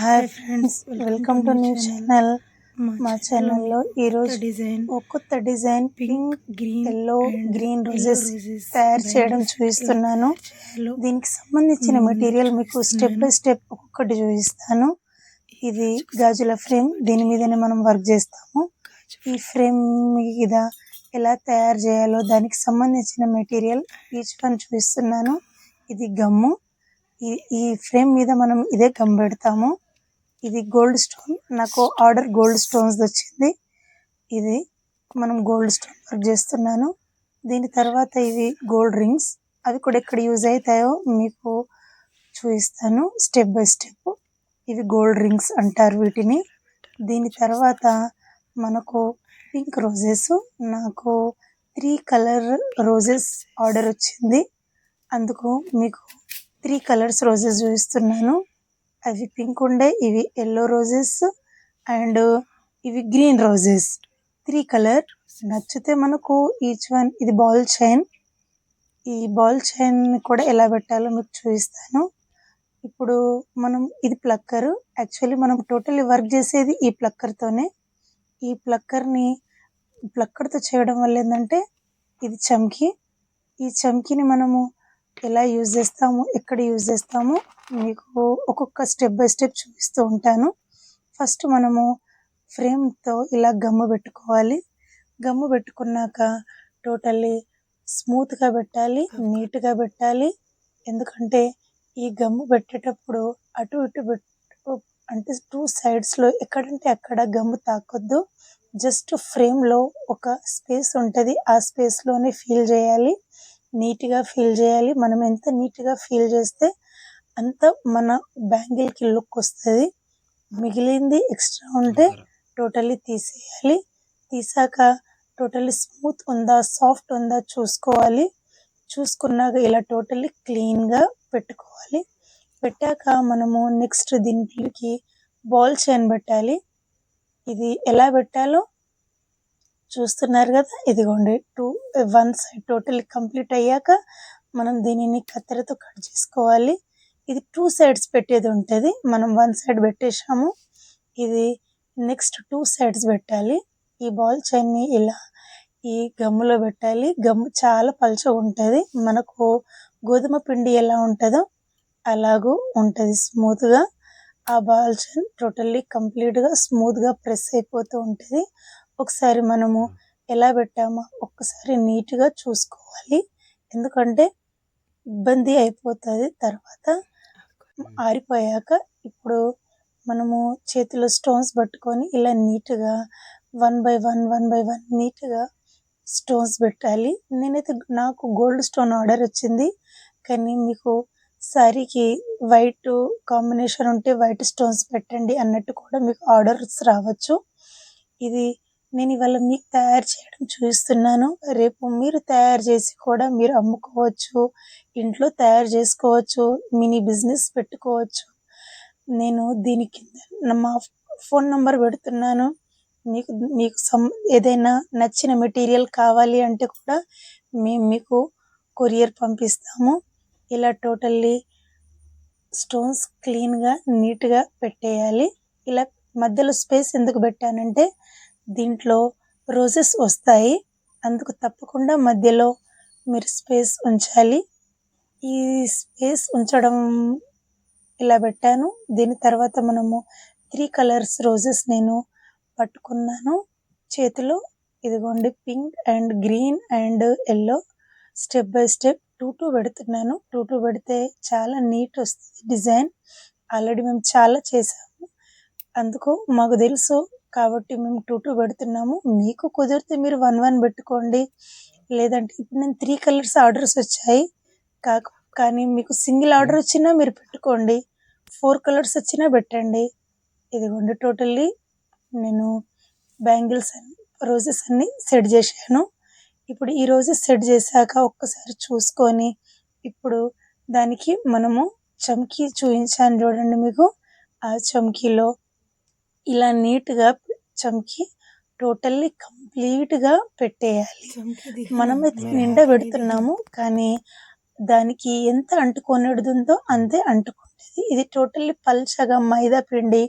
Hi friends welcome to new channel మా ఛానల్లో ఈరోజు డిజైన్ ఒక కొత్త design pink green yellow green roses తయారు చేయడం చూపిస్తున్నాను. దీనికి సంబంధించిన మెటీరియల్ మీకు స్టెప్ బై స్టెప్ ఒక్కొక్కటి చూపిస్తాను. ఇది గాజుల ఫ్రేమ్ దీని మీదనే మనం వర్క్ చేస్తాము. ఈ ఫ్రేమ్ మీద ఎలా తయారు చేయాలో దానికి సంబంధించిన మెటీరియల్ ఈచ్ వన్ చూపిస్తున్నాను. ఇది గమ్ము. ఈ ఈ ఫ్రేమ్ మీద మనం ఇదే గమ్ పెడతాము. ఇది గోల్డ్ స్టోన్. నాకు ఆర్డర్ గోల్డ్ స్టోన్స్ వచ్చింది. ఇది మనం గోల్డ్ స్టోన్ వర్క్ చేస్తున్నాను. దీని తర్వాత ఇవి గోల్డ్ రింగ్స్. అవి కూడా ఎక్కడ యూజ్ అవుతాయో మీకు చూపిస్తాను స్టెప్ బై స్టెప్. ఇవి గోల్డ్ రింగ్స్ అంటారు వీటిని. దీని తర్వాత మనకు పింక్ రోజెస్. నాకు త్రీ కలర్ రోజెస్ ఆర్డర్ వచ్చింది. అందుకు మీకు త్రీ కలర్స్ రోజెస్ చూపిస్తున్నాను. అవి పింక్ ఉండే ఇవి ఎల్లో రోజెస్ అండ్ ఇవి గ్రీన్ రోజెస్ త్రీ కలర్ నచ్చితే మనకు ఈచ్ వన్ ఇది బాల్ చైన్ ఈ బాల్ చైన్ కూడా ఎలా పెట్టాలో మీకు చూపిస్తాను. ఇప్పుడు మనం ఇది ప్లక్కర్ యాక్చువల్లీ మనం టోటల్లీ వర్క్ చేసేది ఈ ప్లక్కర్తోనే ఈ ప్లక్కర్ని ప్లక్కర్తో చేయడం వల్ల ఏంటంటే ఇది చమ్కీ ఈ చమ్కీని మనము ఎలా యూజ్ చేస్తాము ఎక్కడ యూజ్ చేస్తాము మీకు ఒక్కొక్క స్టెప్ బై స్టెప్ చూపిస్తూ ఉంటాను. ఫస్ట్ మనము ఫ్రేమ్తో ఇలా గమ్ము పెట్టుకోవాలి. గమ్ము పెట్టుకున్నాక టోటల్లీ స్మూత్గా పెట్టాలి నీట్గా పెట్టాలి. ఎందుకంటే ఈ గమ్ము పెట్టేటప్పుడు అటు ఇటు పెట్టు అంటే టూ సైడ్స్లో ఎక్కడంటే అక్కడ గమ్ము తాకొద్దు. జస్ట్ ఫ్రేమ్లో ఒక స్పేస్ ఉంటుంది ఆ స్పేస్లోనే ఫీల్ చేయాలి. నీట్గా ఫీల్ చేయాలి. మనం ఎంత నీట్గా ఫీల్ చేస్తే అంత మన బ్యాంగిల్కి లుక్ వస్తుంది. మిగిలింది ఎక్స్ట్రా ఉంటే టోటల్లీ తీసేయాలి. తీసాక టోటల్లీ స్మూత్ ఉందా సాఫ్ట్ ఉందా చూసుకోవాలి. చూసుకున్నాక ఇలా టోటల్లీ క్లీన్గా పెట్టుకోవాలి. పెట్టాక మనము నెక్స్ట్ దీనికి బాల్ చైన్ పెట్టాలి. ఇది ఎలా పెట్టాలో చూస్తున్నారు కదా? ఇదిగోండి two one side total complete అయ్యాక మనం దీనిని కత్తెరతో కట్ చేసుకోవాలి. ఇది టూ సైడ్స్ పెట్టేది ఉంటుంది. మనం వన్ సైడ్ పెట్టేశాము. ఇది నెక్స్ట్ టూ సైడ్స్ పెట్టాలి. ఈ బాల్ చైన్ని ఇలా ఈ గమ్ములో పెట్టాలి. గమ్ము చాలా పలుచగా ఉంటుంది. మనకు గోధుమ పిండి ఎలా ఉంటుందో అలాగూ ఉంటుంది స్మూత్గా ఆ బాల్ చైన్ టోటల్లీ కంప్లీట్గా స్మూత్గా ప్రెస్ అయిపోతూ ఉంటుంది. ఒకసారి మనము ఎలా పెట్టామో ఒక్కసారి నీట్గా చూసుకోవాలి. ఎందుకంటే ఇబ్బంది అయిపోతుంది తర్వాత. ఆరిపోయాక ఇప్పుడు మనము చేతిలో స్టోన్స్ పట్టుకొని ఇలా నీట్గా one by one one by one నీట్గా స్టోన్స్ పెట్టాలి. నేనైతే నాకు గోల్డ్ స్టోన్ ఆర్డర్ వచ్చింది. కానీ మీకు శారీకి వైట్ కాంబినేషన్ ఉంటే వైట్ స్టోన్స్ పెట్టండి అన్నట్టు కూడా మీకు ఆర్డర్స్ రావచ్చు. ఇది నేను ఇవాళ మీకు తయారు చేయడం చూపిస్తున్నాను రేపు మీరు తయారు చేసి కూడా మీరు అమ్ముకోవచ్చు. ఇంట్లో తయారు చేసుకోవచ్చు. మినీ బిజినెస్ పెట్టుకోవచ్చు. నేను దీని కింద మా ఫోన్ నంబర్ పెడుతున్నాను. మీకు మీకు సం ఏదైనా నచ్చిన మెటీరియల్ కావాలి అంటే కూడా మేము మీకు కొరియర్ పంపిస్తాము. ఇలా టోటల్లీ స్టోన్స్ క్లీన్గా నీట్గా పెట్టేయాలి. ఇలా మధ్యలో స్పేస్ ఎందుకు పెట్టానంటే దీంట్లో రోజెస్ వస్తాయి. అందుకు తప్పకుండా మధ్యలో మీరు స్పేస్ ఉంచాలి. ఈ స్పేస్ ఉంచడం ఇలా పెట్టాను. దీని తర్వాత మనము త్రీ కలర్స్ రోజెస్ నేను పట్టుకున్నాను. చేతిలో ఇదిగోండి pink and green and yellow step by step two two పెడుతున్నాను. టూ టూ పెడితే చాలా నీట్ వస్తుంది డిజైన్ ఆల్రెడీ మేము చాలా చేసాము. అందుకు మాకు తెలుసు కాబట్టి మేము టూ టూ పెడుతున్నాము. మీకు కుదిరితే మీరు వన్ వన్ పెట్టుకోండి. లేదంటే ఇప్పుడు నేను త్రీ కలర్స్ ఆర్డర్స్ వచ్చాయి. కాక కానీ మీకు సింగిల్ ఆర్డర్ వచ్చినా మీరు పెట్టుకోండి. ఫోర్ కలర్స్ వచ్చినా పెట్టండి. ఇదిగోండి టోటల్లీ నేను బ్యాంగిల్స్ అన్ని రోజెస్ అన్నీ సెట్ చేశాను. ఇప్పుడు ఈ రోజు సెట్ చేశాక ఒక్కసారి చూసుకొని ఇప్పుడు దానికి మనము చమ్కీ చూపించాను చూడండి మీకు. ఆ చమ్కీలో ఇలా నీట్గా చమ్కీ టోటల్లీ కంప్లీట్గా పెట్టేయాలి. మనమైతే నిండా పెడుతున్నాము. కానీ దానికి ఎంత అంటుకొనేది ఉందో అంతే అంటుకుంటుంది. ఇది టోటల్లీ పల్చగా మైదా పిండి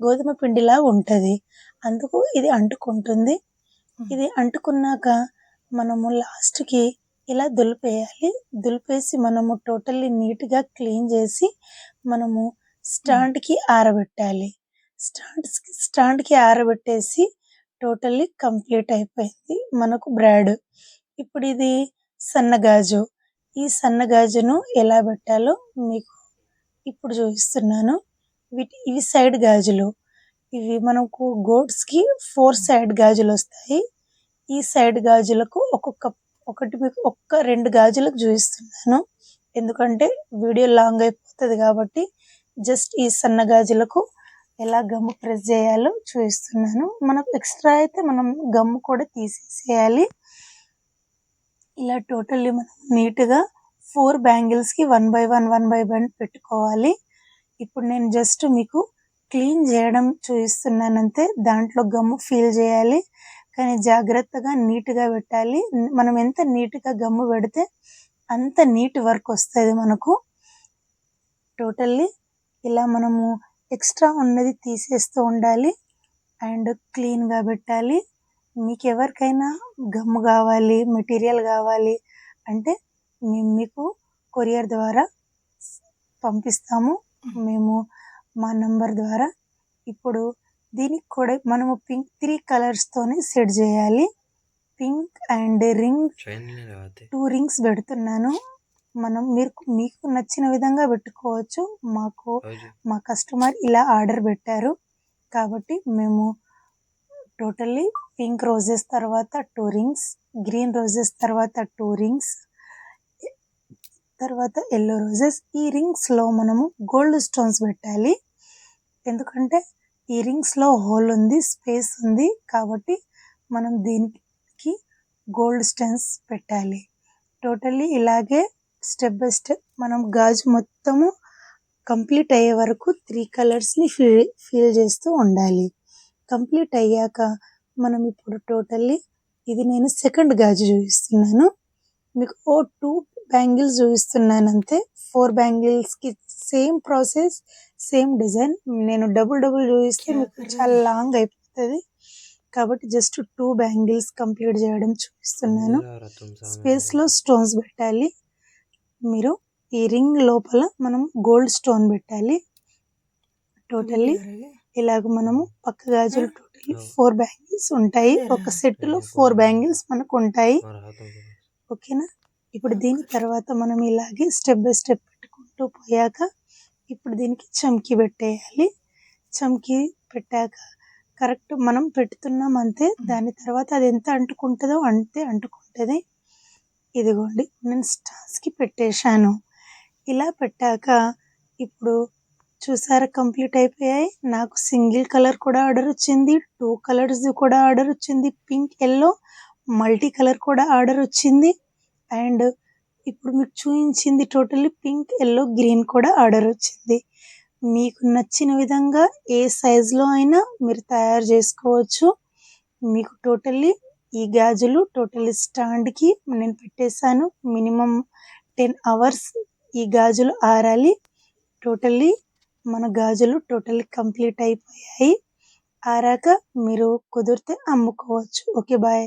గోధుమ పిండిలా ఉంటది. అందుకు ఇది అంటుకుంటుంది. ఇది అంటుకున్నాక మనము లాస్ట్కి ఇలా దులిపేయాలి. దులిపేసి మనము టోటల్లీ నీట్గా క్లీన్ చేసి మనము స్టాండ్కి ఆరబెట్టాలి. స్టాండ్ స్టాండ్కి ఆరబెట్టేసి టోటల్లీ కంప్లీట్ అయిపోయింది మనకు బ్రాడ్. ఇప్పుడు ఇది సన్నగాజు ఈ సన్నగాజును ఎలా పెట్టాలో మీకు ఇప్పుడు చూపిస్తున్నాను. వీటి ఇవి సైడ్ గాజులు. ఇవి మనకు గోడ్స్కి ఫోర్ సైడ్ గాజులు వస్తాయి. ఈ సైడ్ గాజులకు ఒక్కొక్క ఒకటి మీకు ఒక్క రెండు గాజులకు చూపిస్తున్నాను. ఎందుకంటే వీడియో లాంగ్ అయిపోతుంది కాబట్టి జస్ట్ ఈ సన్న గాజులకు ఎలా గమ్ము ప్రెస్ చేయాలో చూపిస్తున్నాను. మనకు ఎక్స్ట్రా అయితే మనం గమ్ము కూడా తీసేసేయాలి. ఇలా టోటల్లీ మనం నీట్గా four బ్యాంగిల్స్కి one by one one by one పెట్టుకోవాలి. ఇప్పుడు నేను జస్ట్ మీకు క్లీన్ చేయడం చూపిస్తున్నాను అంతే దాంట్లో గమ్ము ఫీల్ చేయాలి. కానీ జాగ్రత్తగా నీట్గా పెట్టాలి. మనం ఎంత నీట్గా గమ్ము పెడితే అంత నీట్ వర్క్ వస్తుంది మనకు. టోటల్లీ ఇలా మనము ఎక్స్ట్రా ఉన్నది తీసేస్తూ ఉండాలి అండ్ క్లీన్గా పెట్టాలి. మీకు ఎవరికైనా గమ్ము కావాలి మెటీరియల్ కావాలి అంటే మేము మీకు కొరియర్ ద్వారా పంపిస్తాము. మేము మా నంబర్ ద్వారా ఇప్పుడు దీనికి కూడా మనము పింక్ త్రీ కలర్స్తోనే సెట్ చేయాలి. Pink and ring two rings పెడుతున్నాను. మనం మీరు మీకు నచ్చిన విధంగా పెట్టుకోవచ్చు. మాకు మా కస్టమర్ ఇలా ఆర్డర్ పెట్టారు. కాబట్టి మేము టోటల్లీ పింక్ రోజెస్ తర్వాత టూ రింగ్స్ గ్రీన్ రోజెస్ తర్వాత టూ రింగ్స్ తర్వాత ఎల్లో రోజెస్. ఈ రింగ్స్లో మనము గోల్డ్ స్టోన్స్ పెట్టాలి. ఎందుకంటే ఈ రింగ్స్లో హోల్ ఉంది స్పేస్ ఉంది. కాబట్టి మనం దీనికి గోల్డ్ స్టోన్స్ పెట్టాలి. టోటల్లీ ఇలాగే స్టెప్ బై స్టెప్ మనం గాజు మొత్తము కంప్లీట్ అయ్యే వరకు త్రీ కలర్స్ని ఫిల్ ఫిల్ చేస్తూ ఉండాలి. కంప్లీట్ అయ్యాక మనం ఇప్పుడు టోటల్లీ ఇది నేను సెకండ్ గాజు చూపిస్తున్నాను. మీకు ఓ టూ బ్యాంగిల్స్ చూపిస్తున్నాను అంతే ఫోర్ బ్యాంగిల్స్కి సేమ్ ప్రాసెస్ సేమ్ డిజైన్. నేను డబుల్ డబుల్ చూపిస్తే మీకు చాలా లాంగ్ అయిపోతుంది. కాబట్టి జస్ట్ టూ బ్యాంగిల్స్ కంప్లీట్ చేయడం చూపిస్తున్నాను. స్పేస్లో స్టోన్స్ పెట్టాలి. మీరు ఈ రింగ్ లోపల మనం గోల్డ్ స్టోన్ పెట్టాలి. టోటల్లీ ఇలాగ మనము పక్క గాజులు టోటల్లీ ఫోర్ బ్యాంగిల్స్ ఉంటాయి. ఒక సెట్లో ఫోర్ బ్యాంగిల్స్ మనకు ఉంటాయి. ఓకేనా? ఇప్పుడు దీని తర్వాత మనం ఇలాగే స్టెప్ బై స్టెప్ పెట్టుకుంటూ పోయాక ఇప్పుడు దీనికి చమ్కీ పెట్టేయాలి. చమ్కీ పెట్టాక కరెక్ట్ మనం పెడుతున్నాం అంతే. దాని తర్వాత అది ఎంత అంటుకుంటుందో అంతే అంటుకుంటుంది. ఇదిగోండి నేను స్టార్స్కి పెట్టేశాను. ఇలా పెట్టాక ఇప్పుడు చూసారా కంప్లీట్ అయిపోయాయి. నాకు సింగిల్ కలర్ కూడా ఆర్డర్ వచ్చింది టూ కలర్స్ కూడా ఆర్డర్ వచ్చింది పింక్ ఎల్లో మల్టీ కలర్ కూడా ఆర్డర్ వచ్చింది. అండ్ ఇప్పుడు మీకు చూపించింది టోటల్లీ పింక్ ఎల్లో గ్రీన్ కూడా ఆర్డర్ వచ్చింది. మీకు నచ్చిన విధంగా ఏ సైజులో అయినా మీరు తయారు చేసుకోవచ్చు. మీకు టోటల్లీ ఈ గాజులు టోటల్ స్టాండ్కి నేను పెట్టేశాను. మినిమం టెన్ అవర్స్ ఈ గాజులు ఆరాలి. టోటల్లీ మన గాజులు టోటల్లీ కంప్లీట్ అయిపోయాయి. ఆరాక మీరు కుదిరితే అమ్ముకోవచ్చు. Okay bye.